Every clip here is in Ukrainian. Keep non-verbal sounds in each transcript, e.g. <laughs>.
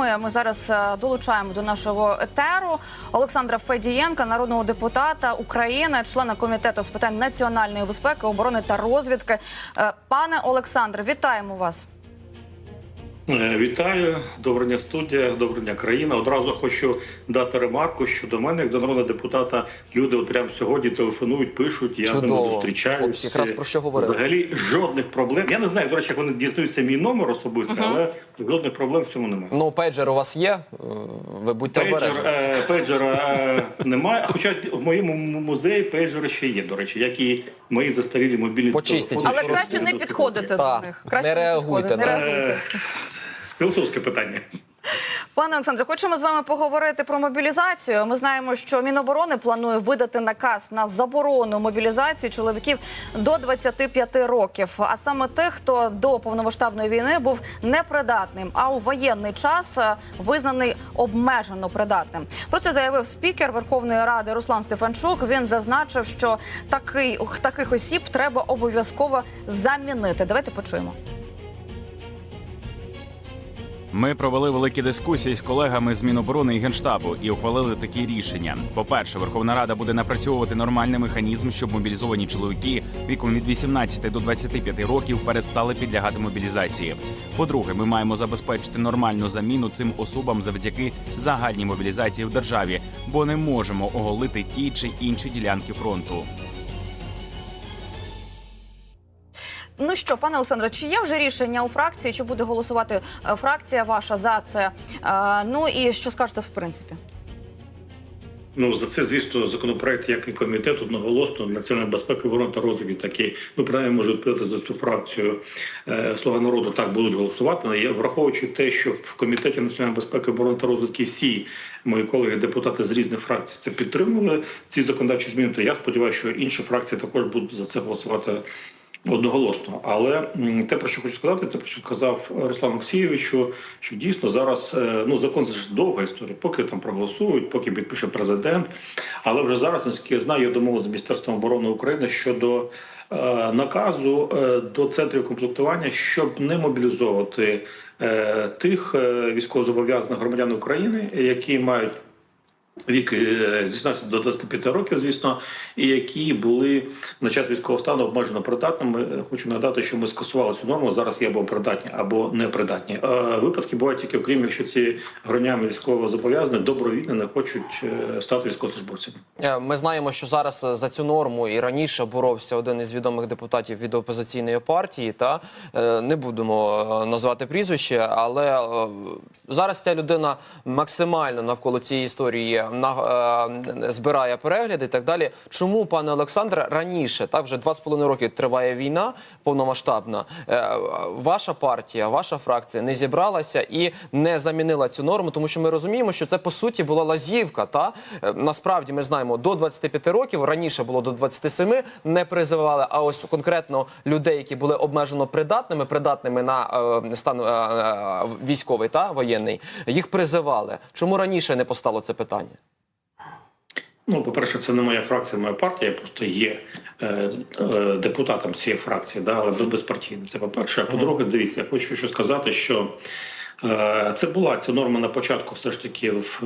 нами. Ми зараз е, долучаємо до нашого етеру Олександра Федієнка, народного депутата України, члена комітету з питань національної безпеки, оборони та розвідки. Е, Пане Олександре, вітаємо вас. Е, Вітаю, доброго дня студія, доброго дня країна. Одразу хочу дати ремарку, що до мене, як до народного депутата, люди от прямо сьогодні телефонують, пишуть. Я з ними Чудово. зустрічаюся. От якраз про що говорили. Взагалі жодних проблем. Я не знаю, до речі, як вони дізнаються мій номер особисто, але жодних проблем в цьому немає. Ну, пейджер у вас є. Е, Ви будьте Пейджер, обережні. е, пейджера е, немає. Хоча в моєму музеї пейджери ще є, до речі, як і мої застарілі мобільні Почистять. телефони, Але краще не підходити до них. Краще не реагуйте, не реагуйте. Філософське питання. Пане Олександре, хочемо з вами поговорити про мобілізацію. Ми знаємо, що Міноборони планує видати наказ на заборону мобілізації чоловіків до 25 років. А саме тих, хто до повномасштабної війни був непридатним, а у воєнний час е, визнаний обмежено придатним. Про це заявив спікер Верховної Ради Руслан Стефанчук. Він зазначив, що такий таких осіб треба обов'язково замінити. Давайте почуємо. Ми провели великі дискусії з колегами з Міноборони і Генштабу і ухвалили такі рішення. По-перше, Верховна Рада буде напрацьовувати нормальний механізм, щоб мобілізовані чоловіки віком від 18 до 25 років перестали підлягати мобілізації. По-друге, ми маємо забезпечити нормальну заміну цим особам завдяки загальній мобілізації в державі, бо не можемо оголити ті чи інші ділянки фронту. Ну що, пане Олександре, чи є вже рішення у фракції? Чи буде голосувати е, фракція ваша за це? Е, ну і що скажете в принципі? Ну за це, звісно, законопроект, як і комітет одноголосно національної безпеки, оборони та розвідки, такі ну принаймні можу відповідати за цю фракцію е, Слуга народу. Так будуть голосувати. Але я враховуючи те, що в комітеті національної безпеки, оборони та розвідки всі мої колеги, депутати з різних фракцій, це підтримували ці законодавчі зміни. То я сподіваюся, що інші фракції також будуть за це голосувати. Одноголосно, але те, про що хочу сказати, те, про що сказав Руслан Олексійович, що, що дійсно зараз е, ну закон ж довга історія, поки там проголосують, поки підпише президент. Але вже зараз, наскільки я знаю, я домовив з Міністерством оборони України щодо е, наказу е, до центрів комплектування, щоб не мобілізовувати е, тих е, військовозобов'язаних громадян України, які мають вік з 18 до 25 років, звісно, і які були на час військового стану обмежено придатними. Е, Хочу нагадати, що ми скасували цю норму. Зараз є або придатні, або непридатні. Е, Випадки бувають тільки окрім, якщо ці гронями військово зобов'язані добровільно не хочуть е, стати військовослужбовцями. Ми знаємо, що зараз за цю норму і раніше боровся один із відомих депутатів від опозиційної партії. Та не будемо назвати прізвище, але зараз ця людина максимально навколо цієї історії на- е, збирає перегляди і так далі. Чому, пане Олександре, раніше так вже два з половиною роки триває війна повномасштабна? е, Ваша партія, ваша фракція не зібралася і не замінила цю норму, тому що ми розуміємо, що це по суті була лазівка. Та Е, насправді ми знаємо до 25 років раніше було до 27, не призивали. А ось конкретно людей, які були обмежено придатними, придатними на е, стан е, військовий та воєнний, їх призивали. Чому раніше не постало це питання? Ну, по-перше, це не моя фракція, моя партія. Я просто є е, е, депутатом цієї фракції, да, але безпартійний. Це по-перше. А по-друге, дивіться, я хочу що сказати, що е, це була ця норма на початку, все ж таки, в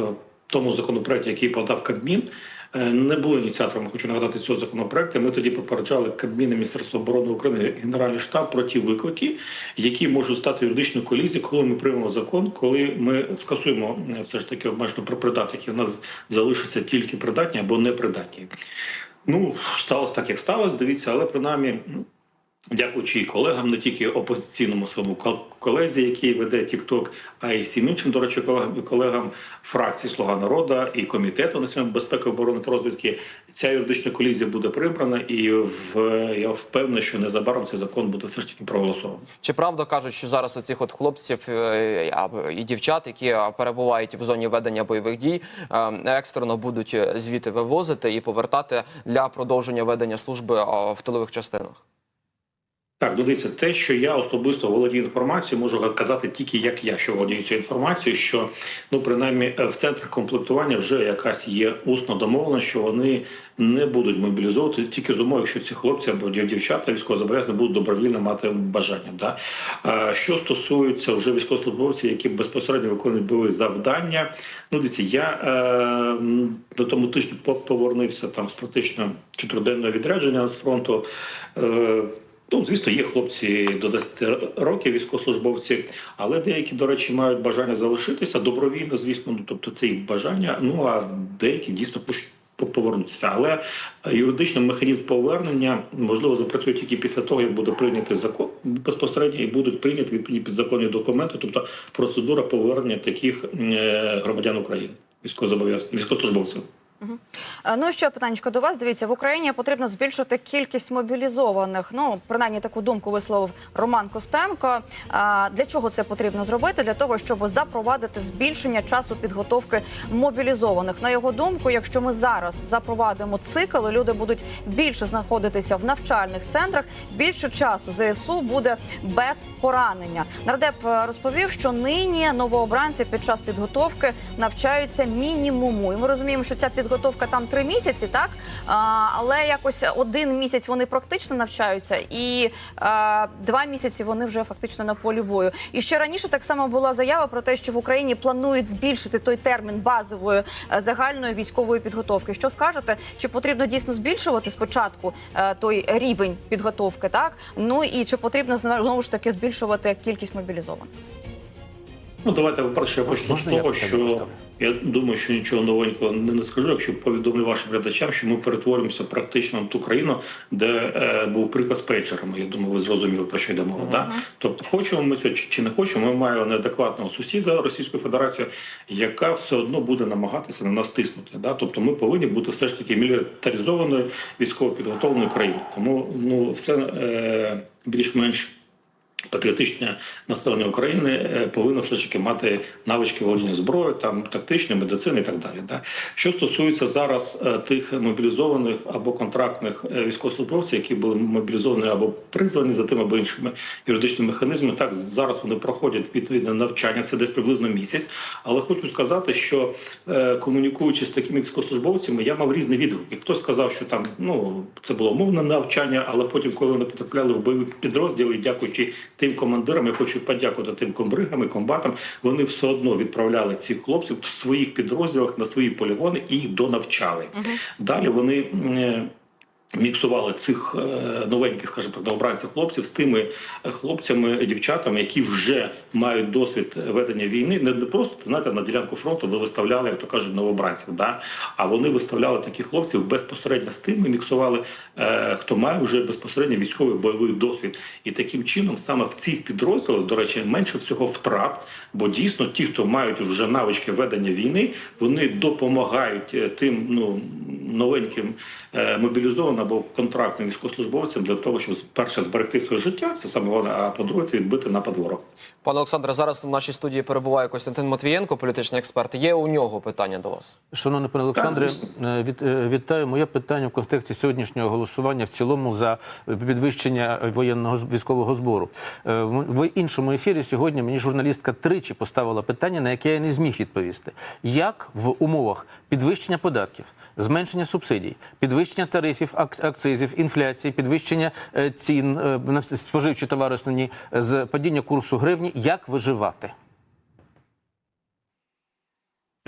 тому законопроекті, який подав Кабмін. Е, Не було ініціатором, хочу нагадати цього законопроекту. Ми тоді попереджали Кабмін і Міністерство оборони України, Генеральний штаб про ті виклики, які можуть стати юридичною колізією, коли ми приймемо закон, коли ми скасуємо е, все ж таки обмежено про придатних, У нас залишаться тільки придатні або непридатні. Ну, сталося так, як сталося, дивіться, але принаймні. Дякуючи і колегам, не тільки опозиційному своєму кол- колезі, який веде TikTok, а й всім іншим, до речі, колегам, колегам фракції Слуга народу і комітету національної безпеки, оборони та розвідки. Ця юридична колізія буде прибрана, і в я впевнений, що незабаром цей закон буде все ж таки проголосований. Чи правда кажуть, що зараз оцих от хлопців е, і дівчат, які перебувають в зоні ведення бойових дій, е, екстрено будуть е, звідти вивозити і повертати для продовження ведення служби в тилових частинах? Так, дивіться, те, що я особисто володію інформацією, можу казати тільки як я, що володію цією інформацією, що ну принаймні в центрах комплектування вже якась є усно домовлена, що вони не будуть мобілізовувати тільки з умови, якщо ці хлопці або дівчата військовозобов'язані будуть добровільно мати бажання. Да? Що стосується вже військовослужбовців, які безпосередньо виконують бойові завдання, ну дивіться, я е, на тому тижні по- повернувся там з практично чотириденного відрядження з фронту. Е, Ну, звісно, є хлопці до 10 років, військовослужбовці, але деякі, до речі, мають бажання залишитися добровільно, звісно. Ну тобто це їх бажання. Ну а деякі дійсно повернутися. Але юридично механізм повернення можливо запрацює тільки після того, як буде прийнятий закон безпосередньо і будуть прийняті відповідні підзаконні документи, тобто процедура повернення таких е, громадян України, військовозобов'язаних військовослужбовців. Е, Ну і ще питанечко до вас. Дивіться, в Україні потрібно збільшити кількість мобілізованих. Ну, принаймні таку думку висловив Роман Костенко. А, Для чого це потрібно зробити? Для того, щоб запровадити збільшення часу підготовки мобілізованих. На його думку, якщо ми зараз запровадимо цикл, люди будуть більше знаходитися в навчальних центрах, більше часу ЗСУ буде без поранення. Нардеп е, розповів, що нині новообранці під час підготовки навчаються мінімуму. І ми розуміємо, що ця підготовка там три місяці, так а, але якось один місяць вони практично навчаються, і а, два місяці вони вже фактично на полі бою. І ще раніше так само була заява про те, що в Україні планують збільшити той термін базової е, загальної військової підготовки. Що скажете? Чи потрібно дійсно збільшувати спочатку е, той рівень підготовки? Так ну і чи потрібно знову ж таки збільшувати кількість мобілізованих? Ну, давайте по-перше, я почну з того, що я думаю, що нічого новенького не, не скажу, якщо повідомлю вашим глядачам, що ми перетворимося практично на ту країну, де е, був приклад з пейджерами. Я думаю, ви зрозуміли про що йде мова. Да? Тобто, хочемо ми це чи, чи не хочемо, ми маємо неадекватного сусіда Російської Федерації, яка все одно буде намагатися на нас тиснути. Да? Тобто, ми повинні бути все ж таки мілітаризованою військово підготовленою країною. Тому ну все е, більш-менш. Патріотичне населення України е, повинно все ж таки мати навички володіння зброєю, там тактичної медицини і так далі. Да? Що стосується зараз е, тих мобілізованих або контрактних е, військовослужбовців, які були мобілізовані або призвані за тими або іншими юридичними механізмами, так зараз вони проходять відповідне навчання, це десь приблизно місяць. Але хочу сказати, що комунікуючи з такими військовослужбовцями, я мав різні відгуки. Хтось сказав, що там ну це було умовне навчання, але потім, коли вони потрапляли в бойові підрозділи, дякуючи тим командирам, я хочу подякувати тим комбригам і комбатам. Вони все одно відправляли цих хлопців в своїх підрозділах на свої полігони і їх донавчали. Далі вони. Міксували цих е, новеньких, скажімо новобранців хлопців з тими е, хлопцями, дівчатами, які вже мають досвід ведення війни, не просто знаєте, на ділянку фронту ви виставляли, як то кажуть, новобранців, да а вони виставляли таких хлопців безпосередньо з тими, міксували, е, хто має вже безпосередньо військовий бойовий досвід. І таким чином, саме в цих підрозділах, до речі, менше всього втрат, бо дійсно ті, хто мають вже навички ведення війни, вони допомагають тим ну новеньким мобілізованим або контрактним військовослужбовцям для того, щоб перше зберегти своє життя, це саме головне, а по-друге, це відбити напад ворога. Пане Олександре, зараз в нашій студії перебуває Костянтин Матвієнко, політичний експерт. Є у нього питання до вас. Шановний пане Олександре, е, від, е, вітаю. Моє питання в контексті сьогоднішнього голосування в цілому за підвищення воєнного з- військового збору. Е, В іншому ефірі сьогодні мені журналістка тричі поставила питання, на яке я не зміг відповісти. Як в умовах підвищення податків, зменшення субсидій, підвищення тарифів, акцизів, інфляції, підвищення е, цін е, на споживчі товари основні з падіння курсу гривні, як виживати?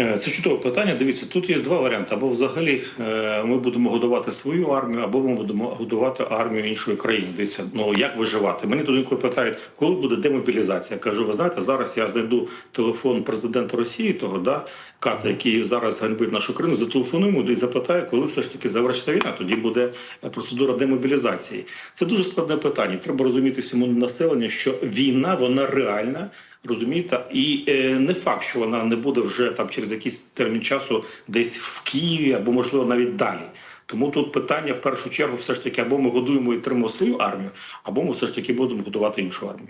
Е, Це чудове питання. Дивіться, тут є два варіанти: або взагалі е, ми будемо годувати свою армію, або ми будемо годувати армію іншої країни. Дивіться, ну як виживати? Мені тут інколи питають, коли буде демобілізація. Кажу, ви знаєте, зараз я знайду телефон президента Росії, того да ката, який зараз ганьбить нашу країну, зателефоную йому і запитаю, коли все ж таки завершиться війна. Тоді буде е, процедура демобілізації. Це дуже складне питання. Треба розуміти всьому населенню, що війна вона реальна. Розумієте, і е, не факт, що вона не буде вже там через якийсь термін часу десь в Києві або можливо навіть далі. Тому тут питання в першу чергу, все ж таки, або ми годуємо і тримаємо свою армію, або ми все ж таки будемо годувати іншу армію.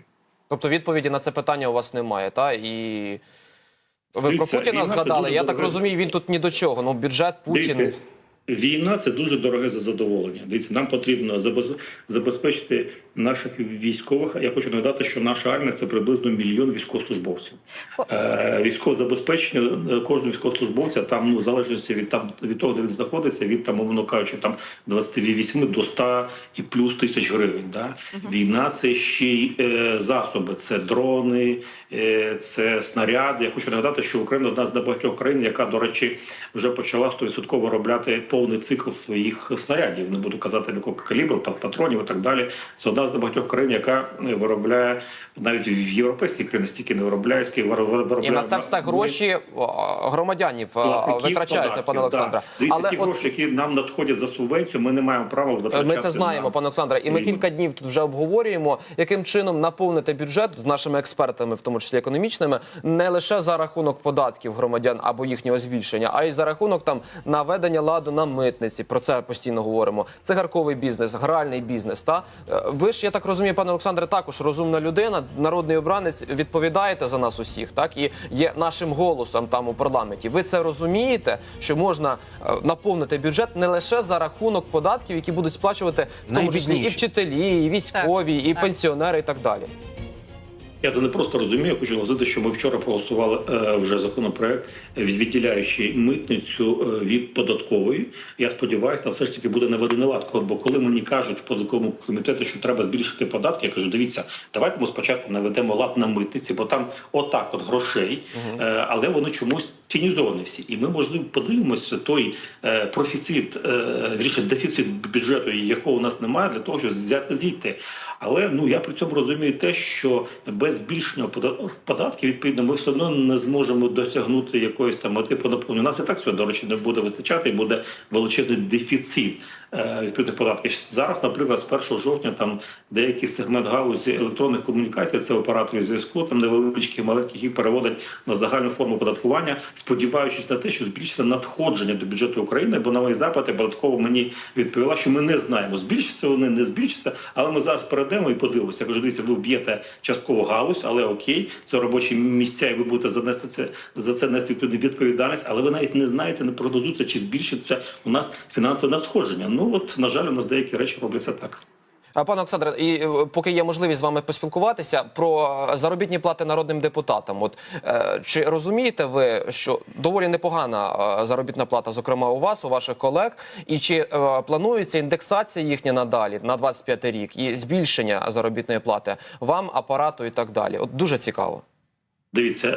Тобто відповіді на це питання у вас немає, та і ви Дивіться, про Путіна згадали. Я так розумію, він тут ні до чого. Ну бюджет Путін. Дивіться, Війна це дуже дороге за задоволення. Дивіться, нам потрібно забез- забезпечити наших військових. Я хочу нагадати, що наша армія це приблизно мільйон військовослужбовців. Е, військове забезпечення е, кожного військовослужбовця там ну в залежності від там від того, де він знаходиться, від там, умовно кажучи, там 28 до 100 і плюс тисяч гривень. Да? Війна це ще й е, засоби, це дрони, е, це снаряди. Я хочу нагадати, що Україна одна з небагатьох країн, яка, до речі, вже почала 100% виробляти повний цикл своїх снарядів. Не буду казати якого калібру, пат- патронів і так далі. Це одна з небагатьох країн, яка е, виробляє навіть в європейській країні стільки не виробляє, скільки виробляє І на це все гроші громадянів е, витрачаються, пане Олександре. Да. Але ті от гроші, які нам надходять за субвенцію, ми не маємо права витрачати. Ми це знаємо, на- пане Олександре, і ми кілька днів тут вже обговорюємо, яким чином наповнити бюджет з нашими експертами, в тому числі економічними, не лише за рахунок податків громадян або їхнього збільшення, а й за рахунок там наведення ладу на митниці. Про це постійно говоримо. Цигарковий бізнес, гральний бізнес. Та Е, ви ж я так розумію, пане Олександре, також розумна людина, народний обранець. Відповідаєте за нас усіх, так і є нашим голосом там у парламенті. Ви це розумієте, що можна е, наповнити бюджет не лише за рахунок податків, які будуть сплачувати в тому числі і вчителі, і військові, і так. пенсіонери, і так далі. Я це не просто розумію. я Хочу наголосити, що ми вчора проголосували е, вже законопроект, е, відділяючи митницю е, від податкової. Я сподіваюся, там все ж таки буде наведений лад. Бо коли мені кажуть в податковому комітеті, що треба збільшити податки, я кажу: дивіться, давайте ми спочатку наведемо лад на митниці, бо там отак, от грошей, але вони чомусь тінізовані всі. І ми можливо подивимося той е, профіцит, е, вірніше, дефіцит бюджету, якого у нас немає, для того, щоб взяти звідти. Але ну я при цьому розумію те, що без збільшення пода- податків, відповідно, ми все одно не зможемо досягнути якоїсь там мети по наповненню. У нас і так цього, до речі, не буде вистачати, і буде величезний дефіцит е, відповідних податків. Зараз, наприклад, з 1 жовтня там деякий сегмент галузі електронних комунікацій, це оператори зв'язку, там невеличкі маленькі їх переводять на загальну форму податкування, сподіваючись на те, що збільшиться надходження до бюджету України, бо на мої запити податково мені відповіла, що ми не знаємо, збільшиться вони, не збільшиться, але ми зараз перейдемо і подивимося. Я кажу, дивіться, ви вб'єте частково галузь, але окей, це робочі місця, і ви будете занести це за це нести відповідальність, але ви навіть не знаєте, не прогнозуєте, чи збільшиться у нас фінансове надходження. Ну от на жаль, у нас деякі речі робляться так. А пане Олександре, і е, поки є можливість з вами поспілкуватися про заробітні плати народним депутатам. От е, чи розумієте ви, що доволі непогана е, заробітна плата, зокрема у вас, у ваших колег, і чи планується індексація їхня надалі на 25 рік і збільшення заробітної плати вам, апарату і так далі? От дуже цікаво. Дивіться,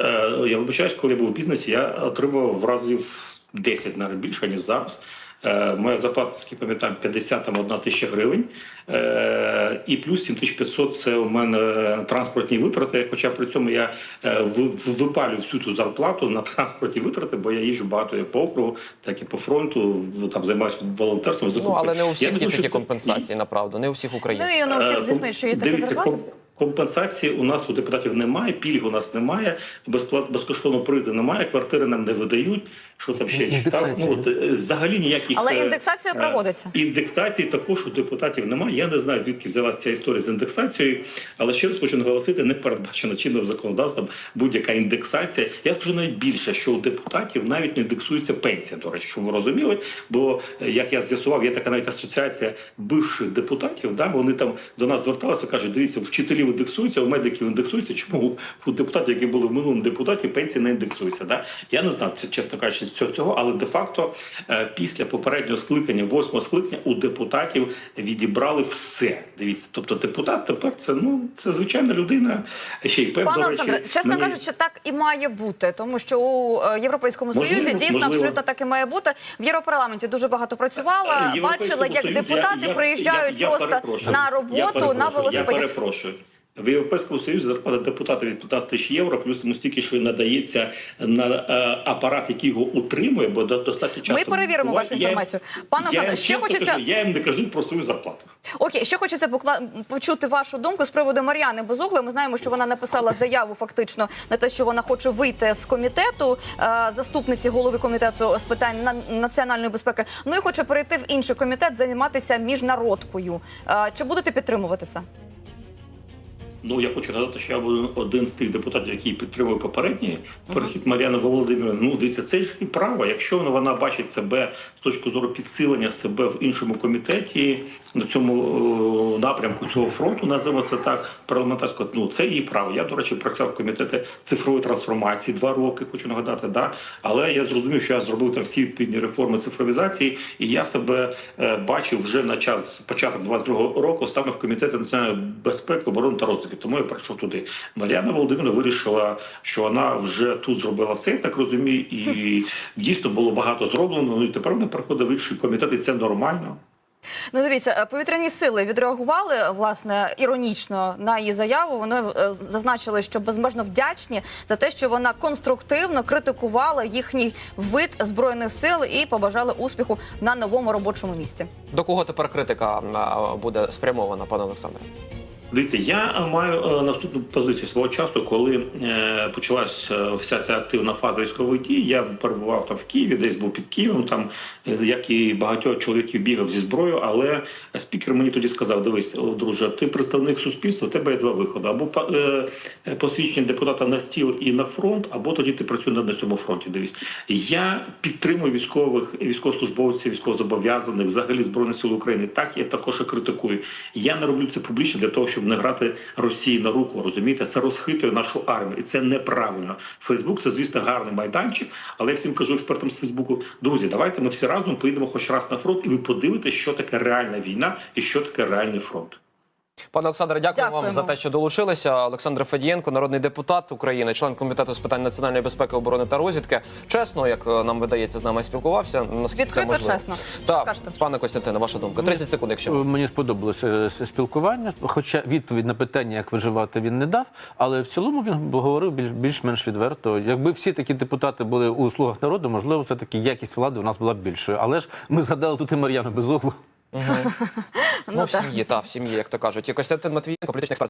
я вибачаюсь, коли я був у бізнесі, я отримував в разів 10 навіть більше, ніж зараз. Е, Моя зарплата, наскільки пам'ятаю, 51 тисяча гривень. Е, І плюс 7500 – це у мене транспортні витрати. Хоча при цьому я е, ви- ви- випалюю всю цю зарплату на транспортні витрати, бо я їжджу багато як по округу, так і по фронту. Там займаюся волонтерством. Ну але не у Я всіх є думаю, такі це- компенсації, направду, не у всіх Ну українців. і ну, всіх, Е, звісно, що є такі дивіться, зарплати. ком- Компенсації у нас у депутатів немає, пільг у нас немає, безплат безкоштовно призи немає, квартири нам не видають. Що там ще читав? Ну от е, взагалі ніяких Але е, індексація е, проводиться. Індексації також у депутатів немає. Я не знаю звідки взялася ця історія з індексацією, але ще раз хочу наголосити, не передбачена чинним законодавством будь-яка індексація. Я скажу навіть більше, що у депутатів навіть не індексується пенсія. До речі, щоб ви розуміли. Бо як я з'ясував, є така навіть асоціація бивших депутатів. Да, вони там до нас зверталися, кажуть, дивіться, вчителів індексуються, у медиків індексуються. Чому у депутатів, які були в минулому депутаті, пенсії не індексуються? Да? Я не знав, це, чесно кажучи, цього, цього, але де-факто е, після попереднього скликання, восьмого скликання, у депутатів відібрали все. Дивіться, тобто депутат тепер це ну це звичайна людина. Ще й пев, Пане до речі, Олександре, чесно мені- кажучи, так і має бути, тому що у е, Європейському Можливо, Союзі дійсно можливо. абсолютно так і має бути. В Європарламенті дуже багато працювала. Е, Бачила, як депутати я- я- приїжджають я- я просто перепрошую. на Я роботу на перепрошую, Я перепрошую. В Європейському Союзі зарплата депутата від 15 тисяч євро, плюс йому стільки ж надається на е, апарат, який його утримує, бо до- достатньо часто... Ми перевіримо вашу інформацію. Пане Олександре, ще хочеться- кажу, я їм не кажу про свою зарплату. Окей, ще хочеться покла... почути вашу думку з приводу Мар'яни Безугли. Ми знаємо, що вона написала заяву фактично на те, що вона хоче вийти з комітету, е, заступниці голови комітету з питань на- національної безпеки. Ну і хоче перейти в інший комітет, займатися міжнародкою. Е, Чи будете підтримувати це? Ну я хочу надати, що я був один з тих депутатів, який підтримує попередній перехід Мар'яни Володимирівни. Ну дивіться, це ж і право. Якщо вона, вона бачить себе з точки зору підсилення себе в іншому комітеті на цьому е, напрямку цього фронту, називаємо це так, парламентарського, ну це її право. Я, до речі, працював в комітеті цифрової трансформації два роки, хочу нагадати, да. Але я зрозумів, що я зробив там всі відповідні реформи цифровізації, і я себе е, бачив вже на час початок 22-го року саме в комітеті національної безпеки, оборони та розвитку. Тому я прийшов туди. Мар'яна Володимирівна вирішила, що вона вже тут зробила все, так розумію, і <laughs> дійсно було багато зроблено. Ну і тепер вона приходить в інший комітет, і це нормально. Ну, дивіться, е, повітряні сили відреагували власне іронічно на її заяву. Вони е, зазначили, що безмежно вдячні за те, що вона конструктивно критикувала їхній вид збройних сил і побажали успіху на новому робочому місці. До кого тепер критика буде спрямована, пане Олександре? Дивіться, я маю е, наступну позицію свого часу, коли е, почалась е, вся ця активна фаза військових дій. Я перебував там в Києві, десь був під Києвом, там е, як і багатьох чоловіків бігав зі зброєю. Але спікер мені тоді сказав: дивись, друже, ти представник суспільства, у тебе є два виходи: або е, е, посвідчення депутата на стіл і на фронт, або тоді ти працюєш на цьому фронті. Дивись, я підтримую військових військовослужбовців, військовозобов'язаних, взагалі збройних сил України. Так я також і критикую. Я не роблю це публічно для того, щоб не грати Росії на руку. Розумієте, це розхитує нашу армію, і це неправильно. Фейсбук це звісно гарний майданчик. Але я всім кажу експертам з Фейсбуку: друзі, давайте ми всі разом поїдемо хоч раз на фронт, і ви подивитесь, що таке реальна війна і що таке реальний фронт. Пане Олександре, дякую вам за те, що долучилися. Олександр Федієнко, народний депутат України, член комітету з питань національної безпеки, оборони та розвідки. Чесно, як е, нам видається, з нами спілкувався. Наскільки це Відкрито, можливо? чесно. Що Так, скажете? пане Костянтине, ваша думка. 30 секунд, якщо. Мені сподобалося е, спілкування, хоча відповідь на питання, як виживати, він не дав. Але в цілому він говорив більш- більш-менш відверто. Якби всі такі депутати були у слугах народу, можливо, все таки якість влади у нас була б більшою. Але ж ми згадали тут і Мар'яну Безоглу. <laughs> Ну, в сім'ї, та в сім'ї, як то кажуть. І Костянтин Матвієнко, політичний експерт.